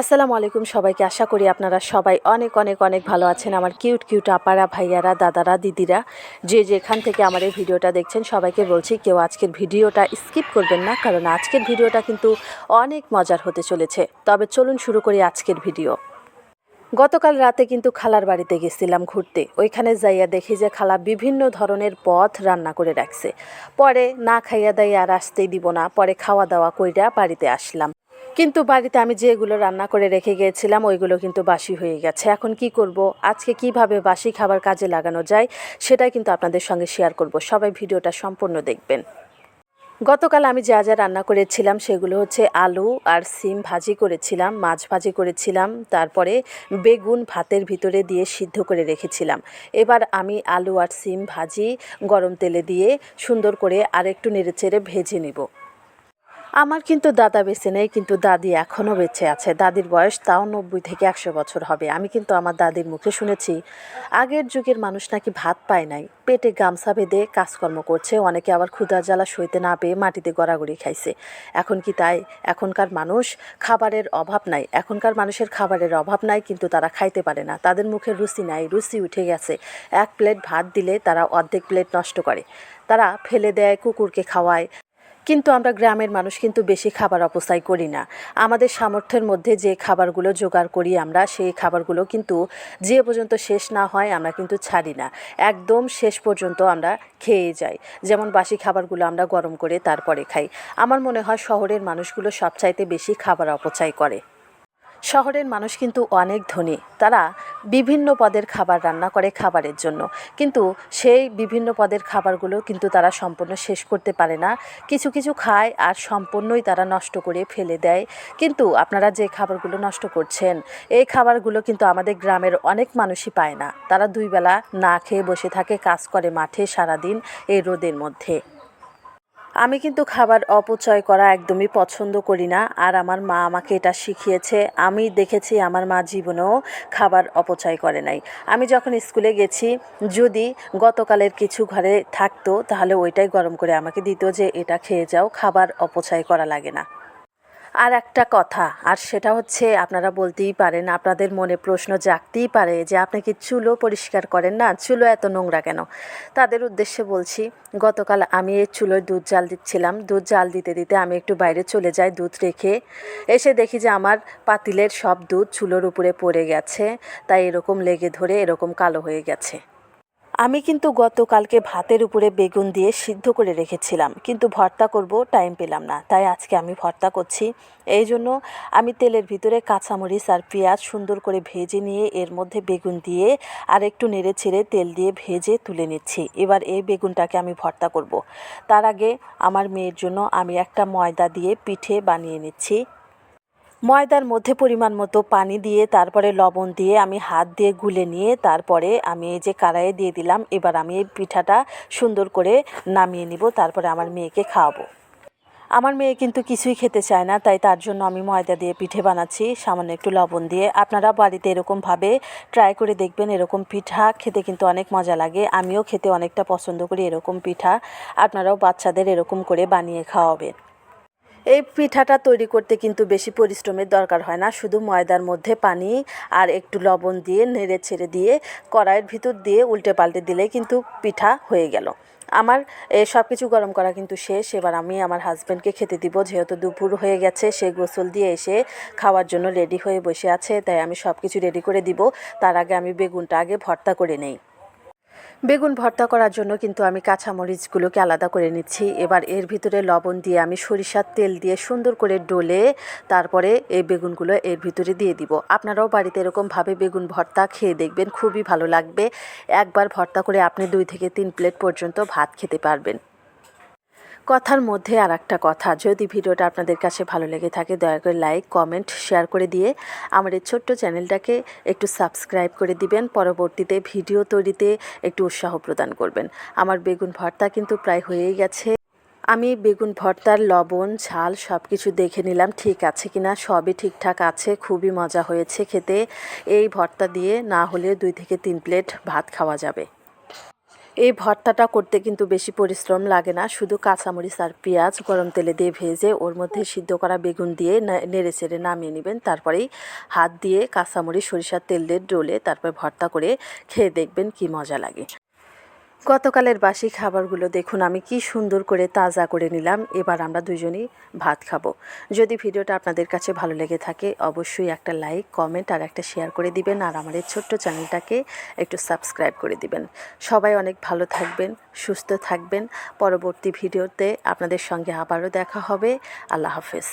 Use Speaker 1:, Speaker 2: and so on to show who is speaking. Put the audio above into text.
Speaker 1: আসসালামু আলাইকুম সবাইকে। আশা করি আপনারা সবাই অনেক অনেক অনেক ভালো আছেন। আমার কিউট কিউট আপারা, ভাইয়ারা, দাদারা, দিদিরা, যে যেখান থেকে আমার এই ভিডিওটা দেখছেন, সবাইকে বলছি কেউ আজকের ভিডিওটা স্কিপ করবেন না, কারণ আজকের ভিডিওটা কিন্তু অনেক মজার হতে চলেছে। তবে চলুন শুরু করি আজকের ভিডিও। গতকাল রাতে কিন্তু খালার বাড়িতে গেছিলাম ঘুরতে। ওইখানে যাইয়া দেখি যে খালা বিভিন্ন ধরনের পথ রান্না করে রাখছে। পরে না খাইয়া দাইয়া আর আসতেই দিব না, পরে খাওয়া দাওয়া কইরা বাড়িতে আসলাম। কিন্তু বাড়িতে আমি যেগুলো রান্না করে রেখে গিয়েছিলাম, ওইগুলো কিন্তু বাসি হয়ে গেছে। এখন কি করব? আজকে কীভাবে বাসি খাবার কাজে লাগানো যায়, সেটাই কিন্তু আপনাদের সঙ্গে শেয়ার করব। সবাই ভিডিওটা সম্পূর্ণ দেখবেন। গতকাল আমি যা যা রান্না করেছিলাম, সেগুলো হচ্ছে আলু আর সিম ভাজি করেছিলাম, মাছ ভাজি করেছিলাম, তারপরে বেগুন ভাতের ভিতরে দিয়ে সিদ্ধ করে রেখেছিলাম। এবার আমি আলু আর সিম ভাজি গরম তেলে দিয়ে সুন্দর করে আরেকটু নেড়েচেড়ে ভেজে নিব। আমার কিন্তু দাদা বেঁচে নেই, কিন্তু দাদি এখনও বেঁচে আছে। দাদির বয়স তাও নব্বই থেকে একশো বছর হবে। আমি কিন্তু আমার দাদির মুখে শুনেছি, আগের যুগের মানুষ নাকি ভাত পায় নাই। পেটে গামছা বেঁধে কাজকর্ম করছে, অনেকে আবার ক্ষুধার জ্বালা সইতে না পেয়ে মাটিতে গড়াগড়ি খাইছে। এখন কি তাই? এখনকার মানুষ খাবারের অভাব নাই। এখনকার মানুষের খাবারের অভাব নাই, কিন্তু তারা খাইতে পারে না। তাদের মুখে রুচি নাই, রুচি উঠে গেছে। এক প্লেট ভাত দিলে তারা অর্ধেক প্লেট নষ্ট করে। তারা ফেলে দেয়, কুকুরকে খাওয়ায়। কিন্তু আমরা গ্রামের মানুষ কিন্তু বেশি খাবার অপচয় করি না। আমাদের সামর্থ্যের মধ্যে যে খাবারগুলো জোগাড় করি আমরা, সেই খাবারগুলো কিন্তু যে পর্যন্ত শেষ না হয় আমরা কিন্তু ছাড়ি না। একদম শেষ পর্যন্ত আমরা খেয়ে যাই। যেমন বাসি খাবারগুলো আমরা গরম করে তারপরে খাই। আমার মনে হয় শহরের মানুষগুলো সবচাইতে বেশি খাবার অপচয় করে। শহরের মানুষ কিন্তু অনেক ধনী। তারা বিভিন্ন পদের খাবার রান্না করে খাবারের জন্য। কিন্তু সেই বিভিন্ন পদের খাবারগুলো কিন্তু তারা সম্পূর্ণ শেষ করতে পারে না। কিছু কিছু খায় আর সম্পূর্ণই তারা নষ্ট করে ফেলে দেয়। কিন্তু আপনারা যে খাবারগুলো নষ্ট করছেন, এই খাবারগুলো কিন্তু আমাদের গ্রামের অনেক মানুষই পায় না। তারা দুই বেলা না খেয়ে বসে থাকে, কাজ করে মাঠে সারাদিন এই রোদের মধ্যে। আমি কিন্তু খাবার অপচয় করা একদমই পছন্দ করি না, আর আমার মা আমাকে এটা শিখিয়েছে। আমি দেখেছি আমার মা জীবনেও খাবার অপচয় করে নাই। আমি যখন স্কুলে গেছি, যদি গতকালের কিছু ঘরে থাকতো, তাহলে ওইটাই গরম করে আমাকে দিত যে, এটা খেয়ে যাও, খাবার অপচয় করা লাগে না। আর একটা কথা, আর সেটা হচ্ছে আপনারা বলতেই পারেন, আপনাদের মনে প্রশ্ন জাগতেই পারে যে আপনি কি চুলো পরিষ্কার করেন না? চুলো এত নোংরা কেন? তাদের উদ্দেশ্যে বলছি, গতকাল আমি এই চুলোয় দুধ জাল দিচ্ছিলাম। দুধ জাল দিতে দিতে আমি একটু বাইরে চলে যাই দুধ রেখে। এসে দেখি যে আমার পাতিলের সব দুধ চুলোর উপরে পড়ে গেছে, তাই এরকম লেগে ধরে এরকম কালো হয়ে গেছে। আমি কিন্তু গতকালকে ভাতের উপরে বেগুন দিয়ে সিদ্ধ করে রেখেছিলাম, কিন্তু ভর্তা করব, টাইম পেলাম না, তাই আজকে আমি ভর্তা করছি। এই জন্য আমি তেলের ভিতরে কাঁচামরিচ আর পেঁয়াজ সুন্দর করে ভেজে নিয়ে এর মধ্যে বেগুন দিয়ে আর একটু নেড়ে ছেড়ে তেল দিয়ে ভেজে তুলে নিচ্ছি। এবার এই বেগুনটাকে আমি ভর্তা করব। তার আগে আমার মেয়ের জন্য আমি একটা ময়দা দিয়ে পিঠে বানিয়ে নিচ্ছি। ময়দার মধ্যে পরিমাণ মতো পানি দিয়ে, তারপরে লবণ দিয়ে আমি হাত দিয়ে গুলে নিয়ে, তারপরে আমি এই যে কড়াইয়ে দিয়ে দিলাম, এবার আমি এই পিঠাটা সুন্দর করে নামিয়ে নিব, তারপরে আমার মেয়েকে খাওয়াবো। আমার মেয়ে কিন্তু কিছুই খেতে চায় না, তাই তার জন্য আমি ময়দা দিয়ে পিঠে বানাচ্ছি, সামান্য একটু লবণ দিয়ে। আপনারা বাড়িতে এরকমভাবে ট্রাই করে দেখবেন, এরকম পিঠা খেতে কিন্তু অনেক মজা লাগে। আমিও খেতে অনেকটা পছন্দ করি এরকম পিঠা। আপনারাও বাচ্চাদের এরকম করে বানিয়ে খাওয়াবেন। এই পিঠাটা তৈরি করতে কিন্তু বেশি পরিশ্রমের দরকার হয় না। শুধু ময়দার মধ্যে পানি আর একটু লবণ দিয়ে নেড়ে ছেড়ে দিয়ে কড়াইয়ের ভিতর দিয়ে উল্টে পাল্টে দিলে কিন্তু পিঠা হয়ে গেল। আমার সব কিছু গরম করা কিন্তু শেষ। এবার আমি আমার হাজব্যান্ডকে খেতে দিব। যেহেতু দুপুর হয়ে গেছে, সে গোসল দিয়ে এসে খাওয়ার জন্য রেডি হয়ে বসে আছে। তাই আমি সব কিছু রেডি করে দিব। তার আগে আমি বেগুনটা আগে ভর্তা করে নেই। বেগুন ভর্তা করার জন্য কিন্তু আমি কাঁচামরিচগুলোকে আলাদা করে নিচ্ছি। এবার এর ভিতরে লবণ দিয়ে আমি সরিষার তেল দিয়ে সুন্দর করে ডলে তারপরে এই বেগুনগুলো এর ভিতরে দিয়ে দিব। আপনারাও বাড়িতে এরকমভাবে বেগুন ভর্তা খেয়ে দেখবেন, খুবই ভালো লাগবে। একবার ভর্তা করে আপনি দুই থেকে তিন প্লেট পর্যন্ত ভাত খেতে পারবেন। কথার মধ্যে আর একটা কথা। যদি ভিডিওটা আপনাদের কাছে ভালো লেগে থাকে, দয়া করে লাইক, কমেন্ট, শেয়ার করে দিয়ে আমার এই ছোট্ট চ্যানেলটাকে একটু সাবস্ক্রাইব করে দিবেন। পরবর্তীতে ভিডিও তৈরিতে একটু উৎসাহ প্রদান করবেন। আমার বেগুন ভর্তা কিন্তু প্রায় হয়েই গেছে। আমি বেগুন ভর্তার লবণ, ঝাল সব কিছু দেখে নিলাম, ঠিক আছে কি না সবই ঠিকঠাক আছে, খুবই মজা হয়েছে খেতে। এই ভর্তা দিয়ে না হলে দুই থেকে তিন প্লেট ভাত খাওয়া যাবে। এই ভর্তাটা করতে কিন্তু বেশি পরিশ্রম লাগে না। শুধু কাঁচামরিচ আর পেঁয়াজ গরম তেলে দিয়ে ভেজে ওর মধ্যে সিদ্ধ করা বেগুন দিয়ে নেড়ে চেড়ে নামিয়ে নেবেন। তারপরেই হাত দিয়ে কাঁচামরিচ, সরিষার তেল দিয়ে ডোলে তারপর ভর্তা করে খেয়ে দেখবেন কি মজা লাগে। গতকালের বাসি খাবারগুলো দেখুন, আমি কি সুন্দর করে তাজা করে নিলাম। এবার আমরা দুজনেই ভাত খাব। যদি ভিডিওটা আপনাদের কাছে ভালো লেগে থাকে, অবশ্যই একটা লাইক, কমেন্ট আর একটা শেয়ার করে দিবেন। আর আমার এই ছোট্ট চ্যানেলটাকে একটু সাবস্ক্রাইব করে দিবেন। সবাই অনেক ভালো থাকবেন, সুস্থ থাকবেন। পরবর্তী ভিডিওতে আপনাদের সঙ্গে আবারও দেখা হবে। আল্লাহ হাফেজ।